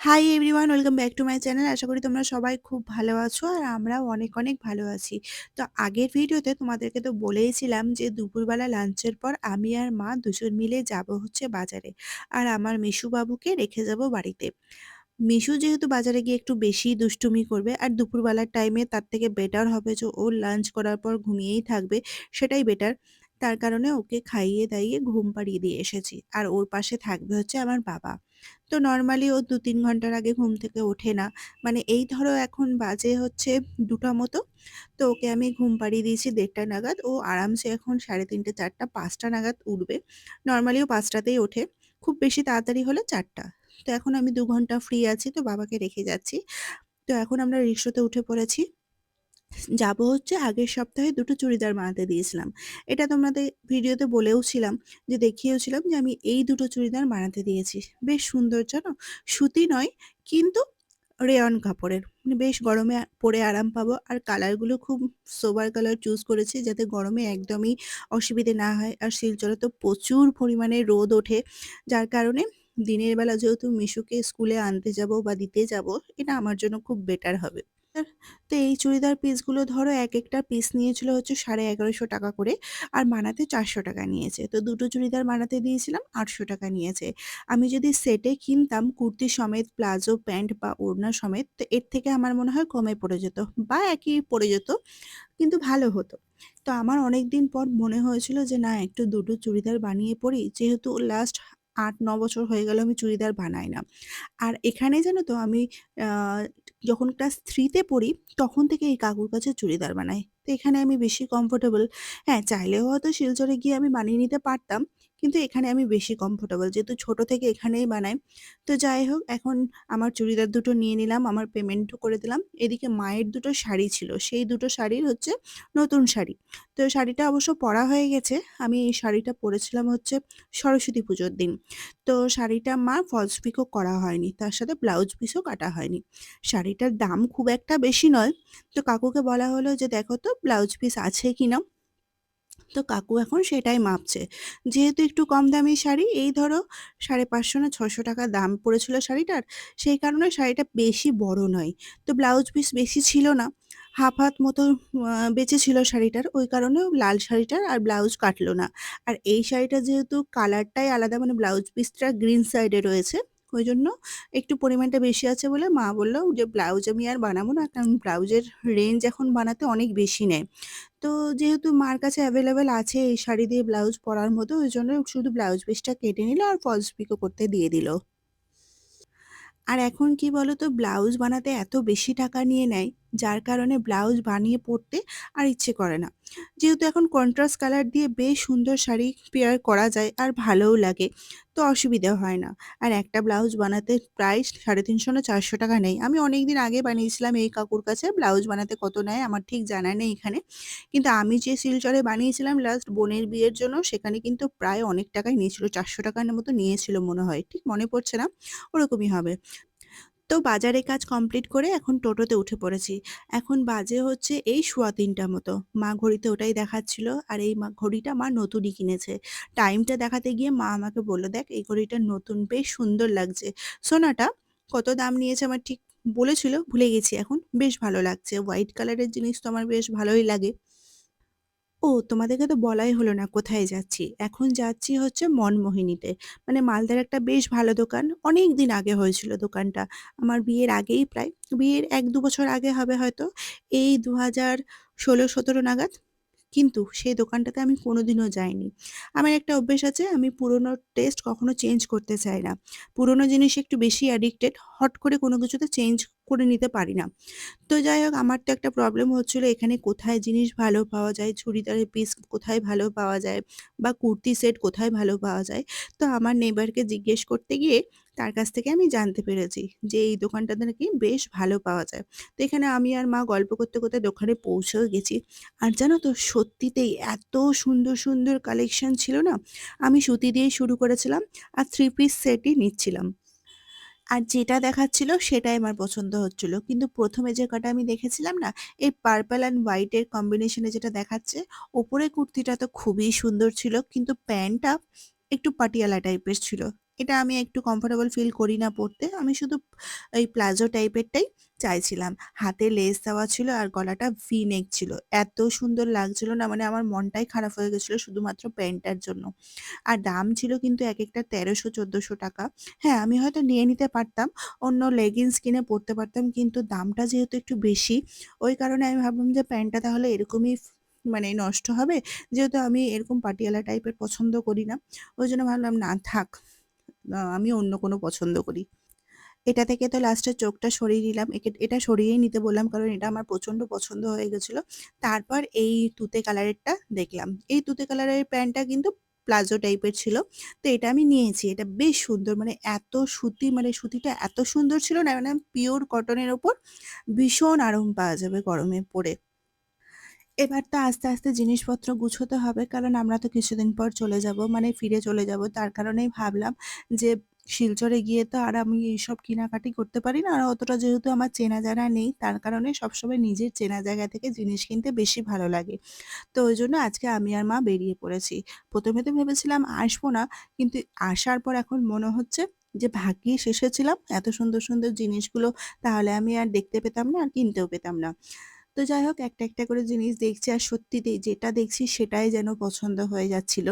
Hi everyone welcome back to my channel আশা করি তোমরা সবাই খুব ভালো আছো আর আমরাও অনেক অনেক ভালো আছি। তো আগের ভিডিওতে তোমাদেরকে তো বলেইছিলাম যে দুপুরবেলা লাঞ্চের পর আমি আর মা দুজন মিলে যাব হচ্ছে বাজারে আর আমার মিশু বাবুকে রেখে যাব বাড়িতে। মিশু যেহেতু বাজারে গিয়ে একটু বেশি দুষ্টুমি করবে আর দুপুরবেলার টাইমে তার থেকে বেটার হবে যে ও লাঞ্চ করার পর ঘুমিয়েই থাকবে, সেটাই বেটার তার কারণে ওকে খাইয়ে দাইয়ে ঘুম পাড়িয়ে দিয়ে এসেছি। আর ওর পাশে থাকবে হচ্ছে আমার বাবা। তো নর্মালি ও দু তিন ঘণ্টার আগে ঘুম থেকে ওঠে না। মানে এই ধরো এখন বাজে হচ্ছে দুটা মতো। তো ওকে আমি ঘুম পাড়িয়ে দিয়েছি দেড়টা নাগাদ। ও আরামসে এখন সাড়ে তিনটে, চারটা, পাঁচটা নাগাদ উঠবে। নর্মালি ও পাঁচটাতেই ওঠে। খুব বেশি তাড়াতাড়ি হলে চারটা। তো এখন আমি দু ঘণ্টা ফ্রি আছি। তো বাবাকে রেখে যাচ্ছি। তো এখন আমরা রিক্সাতে উঠে পড়েছি। যাব হচ্ছে আগের সপ্তাহে দুটো চুড়িদার বানাতে দিয়েছিলাম। এটা তোমাদের ভিডিওতে বলেও ছিলাম যে দেখিয়েওছিলাম যে আমি এই দুটো চুড়িদার বানাতে দিয়েছি। বেশ সুন্দর জানো সুতি নয় কিন্তু রেয়ন কাপড়ের। মানে বেশ গরমে পরে আরাম পাবো। আর কালারগুলো খুব সোবার কালার চুজ করেছি যাতে গরমে একদমই অসুবিধে না হয়। আর শিলচরে তো প্রচুর পরিমাণে রোদ ওঠে। যার কারণে দিনের বেলা যেহেতু মিশুকে স্কুলে আনতে যাব বা দিতে যাব, এটা আমার জন্য খুব বেটার হবে। তো এই চুড়িদার পিসগুলো ধরো এক একটা পিস নিয়েছিল হচ্ছে সাড়ে এগারোশো টাকা করে আর বানাতে চারশো টাকা নিয়েছে। তো দুটো চুড়িদার বানাতে দিয়েছিলাম, আটশো টাকা নিয়েছে। আমি যদি সেটে কিনতাম কুর্তি সমেত, প্লাজো প্যান্ট বা ওড়না সমেত, তো এর থেকে আমার মনে হয় কমে পড়ে যেত বা একই পড়ে যেত, কিন্তু ভালো হতো। তো আমার অনেক দিন পর মনে হয়েছিল যে না, একটু দুটো চুড়িদার বানিয়ে পড়ি। যেহেতু লাস্ট আট, ন বছর হয়ে গেল আমি চুড়িদার বানাই না। আর এখানে জানো তো আমি যখন ক্লাস থ্রিতে পড়ি, তখন থেকে এই কাকুর কাছে চুড়িদার বানাই। তো এখানে আমি বেশি কমফোর্টেবল হ্যাঁ চাইলেও হয়তো শিলচরে গিয়ে আমি বানিয়ে নিতে পারতাম কিন্তু এখানে আমি বেশি কমফোর্টেবল যেহেতু ছোট থেকে এখানেই বানাই। তো যাই হোক, এখন আমার চুড়িদার দুটো নিয়ে নিলাম, আমার পেমেন্টও করে দিলাম। এদিকে মায়ের দুটো শাড়ি ছিল, সেই দুটো শাড়ির হচ্ছে নতুন শাড়ি। তো শাড়িটা অবশ্য পরা হয়ে গেছে, আমি এই শাড়িটা পরেছিলাম হচ্ছে সরস্বতী পুজোর দিন। তো শাড়িটা মা ফলস পিকও করা হয়নি, তার সাথে ব্লাউজ পিসও কাটা হয়নি। শাড়িটার দাম খুব একটা বেশি নয়। তো কাকুকে বলা হলো যে, দেখো তো ব্লাউজ পিস আছে কিনা? তো কাকু এখন সেটাই মাপছে। যেহেতু একটু কম দামি শাড়ি এই ধরো সাড়ে পাঁচশো না ছশো টাকা দাম পড়েছিল শাড়িটার সেই কারণে শাড়িটা বেশি বড় নয়। তো ব্লাউজ পিস বেশি ছিল না হাফ হাত মতো আহ, বেঁচে ছিল শাড়িটার ওই কারণে লাল শাড়িটার আর ব্লাউজ কাটলো না। আর এই শাড়িটা যেহেতু কালারটাই আলাদা মানে ব্লাউজ পিসটা গ্রিন সাইডে রয়েছে ওই জন্য একটু পরিমাণটা বেশি আছে বলে মা বলল, যে ব্লাউজ আমি আর বানাবো না, কারণ ব্লাউজের রেঞ্জ এখন বানাতে অনেক বেশি নেয় তো যেহেতু মার কাছে অ্যাভেলেবেল আছে এই শাড়ি দিয়ে ব্লাউজ পরার মতো, ওই জন্য শুধু ব্লাউজ পিসটা কেটে নিল আর ফলস পিকো করতে দিয়ে দিল। আর এখন কি বলো তো ব্লাউজ বানাতে এত বেশি টাকা নিয়ে নেয় যার কারণে ব্লাউজ বানিয়ে পরতে আর ইচ্ছে করে না। যেহেতু এখন কন্ট্রাস্ট কালার দিয়ে বেশ সুন্দর শাড়ি পেয়ার করা যায় আর ভালোও লাগে, তো অসুবিধা হয় না। আর একটা ব্লাউজ বানাতে প্রায় সাড়ে তিনশো না চারশো টাকা নেই। আমি অনেক দিন আগে বানিয়েছিলাম এই কাকুর কাছে, ব্লাউজ বানাতে কত নেয় আমার ঠিক জানা নেই এখানে। কিন্তু আমি যে শিলচরে বানিয়েছিলাম লাস্ট বোনের বিয়ের জন্য, সেখানে কিন্তু প্রায় অনেক টাকাই নিয়েছিল, চারশো টাকার মতো নিয়েছিল মনে হয়, ঠিক মনে পড়ছে না, ওরকমই হবে। তো বাজারে কাজ কমপ্লিট করে এখন টোটোতে উঠে পড়েছি। এখন বাজে হচ্ছে এই সোয়া তিনটা মতো। মা ঘড়িতে ওটাই দেখাচ্ছিল আর এই মা ঘড়িটা মা নতুনই কিনেছে। টাইমটা দেখাতে গিয়ে মা আমাকে বলল, দেখ, এই ঘড়িটা নতুন, বেশ সুন্দর লাগছে। সোনাটা কত দাম নিয়েছে আমার ঠিক বলেছিল, ভুলে গেছি এখন, বেশ ভালো লাগছে। হোয়াইট কালারের জিনিস তো আমার বেশ ভালোই লাগে। ও, তোমাদেরকে তো বলাই হলো না কোথায় যাচ্ছি। এখন যাচ্ছি হচ্ছে মনমোহিনীতে। মানে মালদার একটা বেশ ভালো দোকান। অনেক দিন আগে হয়েছিল দোকানটা। আমার বিয়ের আগেই প্রায়। বিয়ের এক দু বছর আগে হবে হয়তো। এই দু হাজার ষোলো, সতেরো নাগাদ। কিন্তু সেই দোকানটাতে আমি কোনোদিনও যাইনি। আমার একটা অভ্যেস আছে, আমি পুরোনো টেস্ট কখনো চেঞ্জ করতে চাই না। পুরনো জিনিস একটু বেশি অ্যাডিক্টেড হট করে কোনো কিছুতে চেঞ্জ করে নিতে পারি না। তো যাই হোক, আমার তো একটা প্রবলেম হচ্ছিল, এখানে কোথায় জিনিস ভালো পাওয়া যায়? চুড়িদারের পিস কোথায় ভালো পাওয়া যায়? বা কুর্তি সেট কোথায় ভালো পাওয়া যায়? তো আমার নেবারকে জিজ্ঞেস করতে গিয়ে তার কাছ থেকে আমি জানতে পেরেছি যে এই দোকানটাতে নাকি বেশ ভালো পাওয়া যায়। তো এখানে আমি আর মা গল্প করতে করতে দোকানে পৌঁছেও গেছি। আর জানো তো, সত্যিতেই এত সুন্দর সুন্দর কালেকশন ছিল না? আমি সুতি দিয়েই শুরু করেছিলাম আর থ্রি পিস সেটই নিচ্ছিলাম। আর যেটা দেখাচ্ছিল সেটাই আমার পছন্দ হচ্ছিল। কিন্তু ১ম এ যে কটা আমি দেখেছিলাম না, এই পার্পল অ্যান্ড হোয়াইটের কম্বিনেশনে যেটা দেখাচ্ছে, ওপরে কুর্তিটা তো খুবই সুন্দর ছিল। কিন্তু প্যান্টটা একটু পাটিয়ালা টাইপের ছিল। এটা আমি একটু কমফোর্টেবল ফিল করি না পড়তে। আমি শুধু এই প্লাজো টাইপেরটাই চাইছিলাম। হাতে লেস দেওয়া ছিল আর গলাটা ভি নেক ছিল। এত সুন্দর লাগছিল না মানে আমার মনটাই খারাপ হয়ে গেছিল শুধুমাত্র প্যান্টটার জন্য। আর দাম ছিল কিন্তু এক একটা তেরোশো চোদ্দোশো টাকা। হ্যাঁ, আমি হয়তো নিয়ে নিতে পারতাম। অন্য লেগিংস কিনে পড়তে পারতাম। কিন্তু দামটা যেহেতু একটু বেশি, ওই কারণে আমি ভাবলাম যে প্যান্টটা তাহলে এরকমই মানে নষ্ট হবে। যেহেতু আমি এরকম পাটিয়ালা টাইপের পছন্দ করি না। ওই জন্য ভাবলাম না, থাক। আমি অন্য কোনো পছন্দ করি। এটা থেকে তো লাস্টে চোখটা সরিয়ে নিলাম। এটা সরিয়েই নিতে বললাম, কারণ এটা আমার প্রচণ্ড পছন্দ হয়ে গেছিল তারপর এই তুতে কালারেরটা দেখলাম। এই তুতে কালারের প্যান্টটা কিন্তু প্লাজো টাইপের ছিল। তো এটা আমি নিয়েছি। এটা বেশ সুন্দর মানে এত সুতি মানে সুতিটা এত সুন্দর ছিল না মানে পিওর কটনের ওপর ভীষণ আরাম পাওয়া যাবে গরমে পরে। এবার তো আস্তে, আস্তে জিনিসপত্র গুছোতে হবে কারণ আমরা তো কিছুদিন পর চলে যাব মানে ফিরে চলে যাব। তার কারণেই ভাবলাম যে শিলচরে গিয়ে তো আর আমি এইসব কেনাকাটি করতে পারি না। আর অতটা যেহেতু আমার চেনা জানা নেই তার কারণে সবসময় নিজের চেনা জায়গা থেকে জিনিস কিনতে বেশি ভালো লাগে। তো ওই জন্য আজকে আমি আর মা বেরিয়ে পড়েছি। প্রথমে তো ভেবেছিলাম আসব না। কিন্তু আসার পর এখন মনে হচ্ছে যে ভাগ্যিস এসেছিলাম। এত সুন্দর, সুন্দর জিনিসগুলো তাহলে আমি আর দেখতে পেতাম না আর কিনতেও পেতাম না। তো যাই হোক একটা, একটা করে জিনিস দেখছি আর সত্যিতেই যেটা দেখছি সেটাই যেন পছন্দ হয়ে যাচ্ছিল।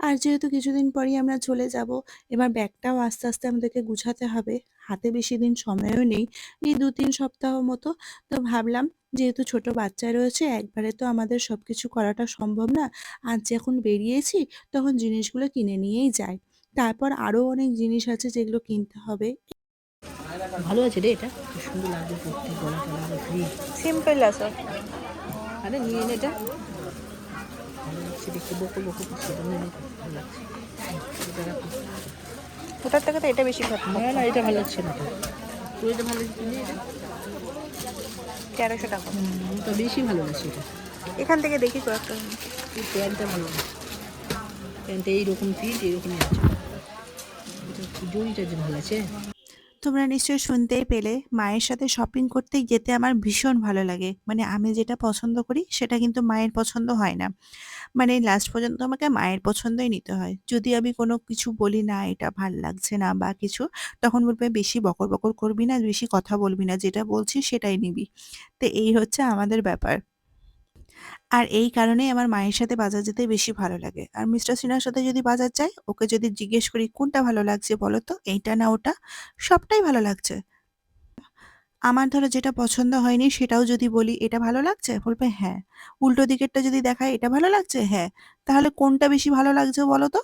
আর যেহেতু কিছুদিন পরেই আমরা চলে যাব, এবার ব্যাগটাও আস্তে, আস্তে আমাদেরকে গুছাতে হবে। হাতে বেশি দিন সময়ও নেই। এই ২-৩ সপ্তাহ মতো। তো ভাবলাম যেহেতু ছোট বাচ্চা রয়েছে একবারে তো আমাদের সব কিছু করাটা সম্ভব না। আজ যখন বেরিয়েছি তখন জিনিসগুলো কিনে নিয়েই যায় তারপর আরও অনেক জিনিস আছে যেগুলো কিনতে হবে। ভালো আছে রে এটা? কি সুন্দর লাগছে পড়তে গলা টলা ফ্রি সিম্পল আছে। আরে নিয়ে নে এটা। ভালো লাগছে দেখতে বকো বকো করছে এটা নিয়ে ভালো লাগছে। ওটার থেকে তো এটা বেশি ভালো। না না এটা ভালো লাগছে না। তো তোর এটা ভালো লাগছে নে। এটা ১৩০০ টাকা। ওটা বেশি ভালো লাগছে এটা। এখান থেকে দেখি কয়েকটা। এই প্যান্টটা ভালো লাগছে প্যান্টটা এইরকম ফিট এইরকমই আছে। এটা জড়িটা যে ভালো আছে? তোমরা নিশ্চয়ই শুনতেই পেলে, মায়ের সাথে শপিং করতে যেতে আমার ভীষণ ভালো লাগে। মানে আমি যেটা পছন্দ করি, সেটা কিন্তু মায়ের পছন্দ হয় না। মানে লাস্ট পর্যন্ত আমাকে মায়ের পছন্দই নিতে হয়। যদি আমি কোনো কিছু বলি, না, এটা ভালো লাগছে না বা কিছু, তখন বলবে, বেশি বকর বকর করবি না, বেশি কথা বলবি না, যেটা বলছি সেটাই নিবি। তো এই হচ্ছে আমাদের ব্যাপার। আর এই কারণে আমার মায়ের সাথে বাজার যেতে বেশি ভালো লাগে। আর মিস্টার সিনহার সাথে যদি বাজার যাই, ওকে যদি জিজ্ঞেস করি, "কোনটা ভালো লাগছে বলো তো? এইটা না ওটা?" সবটাই ভালো লাগছে। আমার ধরো যেটা পছন্দ হয়নি সেটাও যদি বলি, "এটা ভালো লাগছে?" বলবে, "হ্যাঁ।" উল্টো দিকেরটা যদি দেখায় "এটা ভালো লাগছে?" "হ্যাঁ।" তাহলে কোনটা বেশি ভালো লাগছে বলো তো?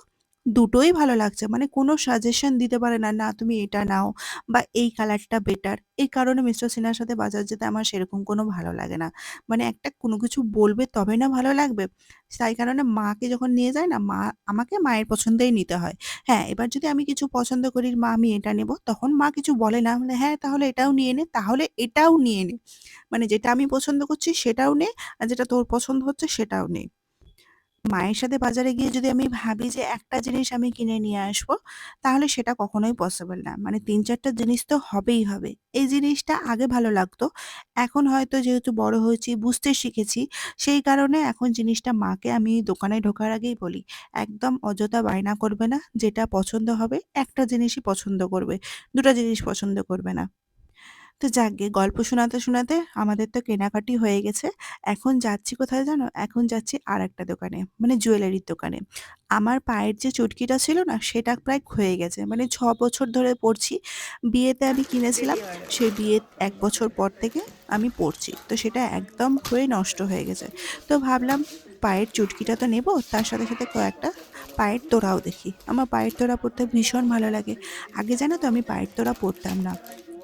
দুটোই ভালো লাগছে। মানে কোনো সাজেশন দিতে পারে না, "না তুমি এটা নাও" বা "এই কালারটা বেটার।" এই কারণে মিস্টার সিনহার সাথে বাজার যেতে আমার সেরকম কোনো ভালো লাগে না। মানে একটা কোনো কিছু বলবে তবে না ভালো লাগবে। তাই কারণে মাকে যখন নিয়ে যায় না, মা আমাকে মায়ের পছন্দেই নিতে হয়। হ্যাঁ, এবার যদি আমি কিছু পছন্দ করি, "মা আমি এটা নেব" তখন মা কিছু বলে না। বলে, "হ্যাঁ, তাহলে এটাও নিয়ে নে, তাহলে এটাও নিয়ে নে।" মানে যেটা আমি পছন্দ করছি সেটাও নে, আর যেটা তোর পছন্দ হচ্ছে সেটাও নে। মায়ের সাথে বাজারে গিয়ে যদি আমি ভাবি যে একটা জিনিস আমি কিনে নিয়ে আসব, তাহলে সেটা কখনোই পসিবল না। মানে ৩-৪ টা জিনিস তো হবেই হবে। এই জিনিসটা আগে ভালো লাগতো। এখন হয়তো যেহেতু বড় হয়েছি, বুঝতে শিখেছি, সেই কারণে এখন জিনিসটা মাকে আমি দোকানে ঢোকার আগেই বলি, "একদম অযথা বায়না করবে না। যেটা পছন্দ হবে, একটা জিনিসই পছন্দ করবে। ২ টা জিনিস পছন্দ করবে না।" তো যাকগে গল্প শোনাতে, শোনাতে আমাদের তো কেনাকাটি হয়ে গেছে। এখন যাচ্ছি কোথায় জানো? এখন যাচ্ছি আর একটা দোকানে, মানে জুয়েলারির দোকানে। আমার পায়ের যে চুটকিটা ছিল না, সেটা প্রায় ক্ষয়ে গেছে। মানে ছ বছর ধরে পড়ছি। বিয়েতে আমি কিনেছিলাম, সেই বিয়ে এক বছর পর থেকে আমি পড়ছি। তো সেটা একদম ক্ষয়ে নষ্ট হয়ে গেছে। তো ভাবলাম পায়ের চুটকিটা তো নেব, তার সাথে, সাথে কয়েকটা পায়ের তোড়াও দেখি। আমার পায়ের তোড়া পরতে ভীষণ ভালো লাগে। আগে জানো তো আমি পায়ের তোড়া পরতাম না।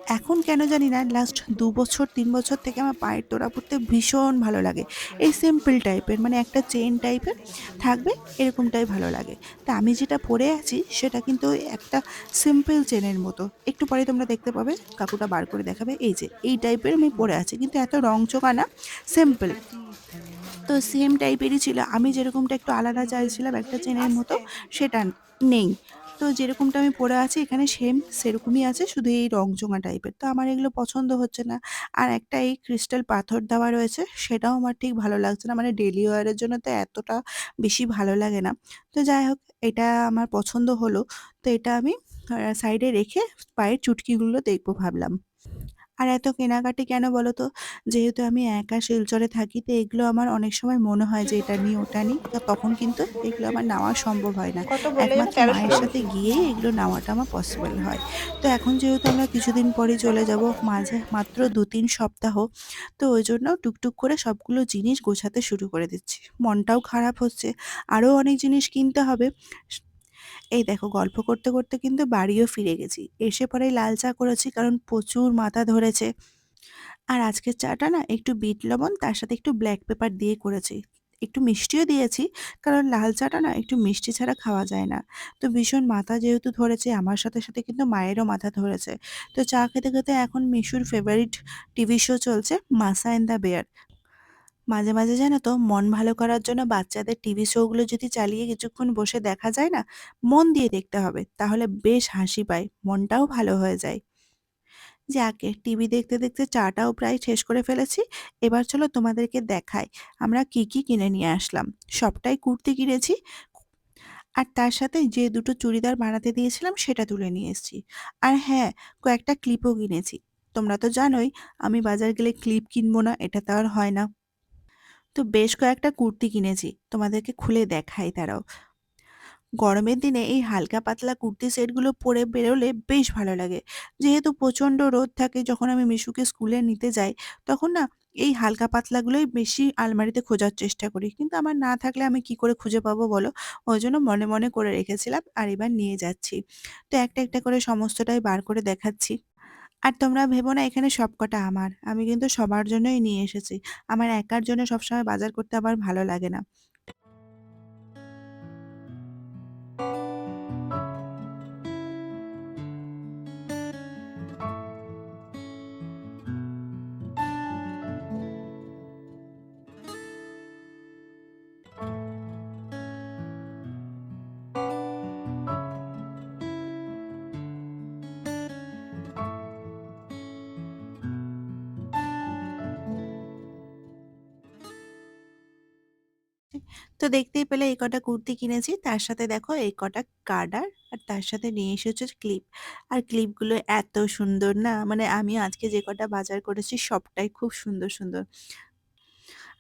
এখন কেন জানি না লাস্ট দু বছর, তিন বছর থেকে আমার পায়ের তোড়া পরতে ভীষণ ভালো লাগে। এই সিম্পল টাইপের মানে একটা চেন টাইপের থাকবে, এরকমটাই ভালো লাগে। তা আমি যেটা পরে আছি, সেটা কিন্তু একটা সিম্পল চেনের মতো। একটু পরে তোমরা দেখতে পাবে, কাকুটা বার করে দেখাবে, এই যে, এই টাইপের আমি পরে আছি। কিন্তু এত রংচঙা না সিম্পল। তো সেম টাইপেরই ছিল। আমি যেরকমটা একটু আলাদা চাইছিলাম একটা চেনের মতো, সেটা নেই। তো যেরকমটা আমি পরে আছি, এখানে সেম সেরকমই আছে, শুধু এই রংচঙা টাইপের তো আমার এগুলো পছন্দ হচ্ছে না। আর একটা এই ক্রিস্টাল পাথর দেওয়া রয়েছে, সেটাও আমার ঠিক ভালো লাগছে না। মানে ডেলি ওয়ারের জন্য তো এতটা বেশি ভালো লাগে না। তো যাই হোক, এটা আমার পছন্দ হলো। তো এটা আমি সাইডে রেখে পায়ের চুটকিগুলো দেখব ভাবলাম। আর এত কেনাকাটি কেন বলো তো যেহেতু আমি একা শিলচরে থাকি তো এগুলো আমার অনেক সময় মনে হয় যে এটা নিই ওটা নিই। তো তখন কিন্তু এগুলো আমার নেওয়া সম্ভব হয় না। একমাত্র মায়ের সাথে গিয়েই এগুলো নেওয়াটা আমার পসিবল হয়। তো এখন যেহেতু আমরা কিছুদিন পরে চলে যাব মাঝে মাত্র দু তিন সপ্তাহ তো ওই জন্য টুকটুক করে সবগুলো জিনিস গোছাতে শুরু করে দিচ্ছি। মনটাও খারাপ হচ্ছে। আরও অনেক জিনিস কিনতে হবে। এই দেখো গল্প করতে করতে কিন্তু বাড়িও ফিরে গেছি। এসে পরে লাল চা করেছি কারণ প্রচুর মাথা ধরেছে। আর আজকের চাটা না একটু বিট লবণ, তার সাথে একটু ব্ল্যাক পেপার দিয়ে করেছি। একটু মিষ্টিও দিয়েছি, কারণ লাল চাটা না একটু মিষ্টি ছাড়া খাওয়া যায় না। তো ভীষণ মাথা যেহেতু ধরেছে, আমার সাথে সাথে কিন্তু মায়েরও মাথা ধরেছে। তো চা খেতে খেতে এখন মিশুর ফেভারিট টিভি শো চলছে, মাসা অ্যান্ড দ্য বেয়ার। মাঝে মাঝে জানো তো মন ভালো করার জন্য বাচ্চাদের টিভি শোগুলো যদি চালিয়ে কিছুক্ষণ বসে দেখা যায় না, মন দিয়ে দেখতে হবে, তাহলে বেশ হাসি পায়, মনটাও ভালো হয়ে যায়। যাকে টিভি দেখতে দেখতে চাটাও প্রায় শেষ করে ফেলেছি, এবার চলো তোমাদেরকে দেখাই, আমরা কি কি কিনে নিয়ে আসলাম, সবটাই কুর্তি কিনেছি। আর তার সাথে যে দুটো চুড়িদার বানাতে দিয়েছিলাম সেটা তুলে নিয়ে এসেছি। আর হ্যাঁ কয়েকটা ক্লিপও কিনেছি, তোমরা তো জানোই, আমি বাজার গেলে ক্লিপ কিনবো না, এটা তো আর হয় না। তো বেশ কয়েকটা কুর্তি কিনেছি, তোমাদেরকে খুলে দেখাই তারাও। গরমের দিনে এই হালকা পাতলা কুর্তি সেটগুলো পরে বেরোলে বেশ ভালো লাগে। যেহেতু প্রচণ্ড রোদ থাকে, যখন আমি মিশুকে স্কুলে নিতে যাই, তখন না এই হালকা পাতলাগুলোই বেশি আলমারিতে খোঁজার চেষ্টা করি। কিন্তু আমার না থাকলে আমি কি করে খুঁজে পাবো বলো? ওই জন্য মনে মনে করে রেখেছিলাম আর এবার নিয়ে যাচ্ছি। তো একটা একটা করে সমস্তটাই বার করে দেখাচ্ছি। আর তোমরা ভেবো না, এখানে সবকটা আমার। আমি কিন্তু সবার জন্যই নিয়ে এসেছি। আমার একার জন্য সবসময় বাজার করতে আমার ভালো লাগে না। তো দেখতেই পেলে এই কটা কুর্তি কিনেছি। তার সাথে দেখো এই কটা গার্ডার আর তার সাথে নিয়ে এসেছে ক্লিপ। আর ক্লিপগুলো এত সুন্দর না? মানে আমি আজকে যে কটা বাজার করেছি সবটাই খুব সুন্দর সুন্দর।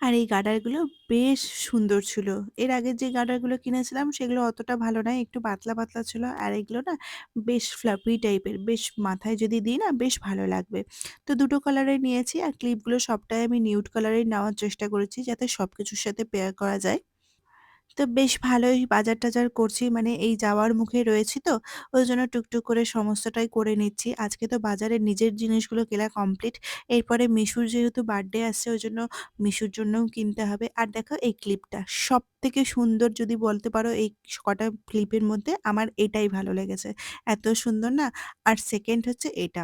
আর এই গার্ডারগুলো বেশ সুন্দর ছিল। এর আগে যে গার্ডারগুলো কিনেছিলাম সেগুলো অতটা ভালো নয় একটু পাতলা পাতলা ছিল। আর এগুলো না বেশ ফ্লাপি টাইপের বেশ মাথায় যদি দিই না বেশ ভালো লাগবে। তো দুটো কালারের নিয়েছি আর ক্লিপগুলো সবটাই আমি নিউড কালারের নেওয়ার চেষ্টা করেছি যাতে সব কিছুর সাথে পেয়ার করা যায়। তো বেশ ভালোই বাজার-টাজার করছি। মানে এই যাওয়ার মুখে রয়েছি তো, ওই জন্য টুকটুক করে সমস্তটাই করে নিচ্ছি। আজকে তো বাজারে নিজের জিনিসগুলো কেনা কমপ্লিট। এরপরে মিশুর যেহেতু বার্থডে আসছে, ওই জন্য মিশুর জন্যও কিনতে হবে। আর দেখো এই ক্লিপটা, সব থেকে সুন্দর যদি বলতে পারো এই কটা ক্লিপের মধ্যে আমার এটাই ভালো লেগেছে। এত সুন্দর না? আর সেকেন্ড হচ্ছে এটা।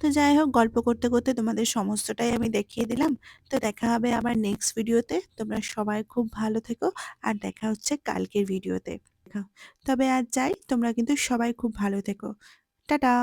তো যাই হোক গল্প করতে, করতে তোমাদের সমস্তটাই আমি দেখিয়ে দিলাম। তো দেখা হবে আবার নেক্সট ভিডিওতে। তোমরা সবাই খুব ভালো থেকো। আর দেখা হচ্ছে কালকের ভিডিওতে। তবে আর যাই, তোমরা কিন্তু সবাই খুব ভালো থেকো। টাটা!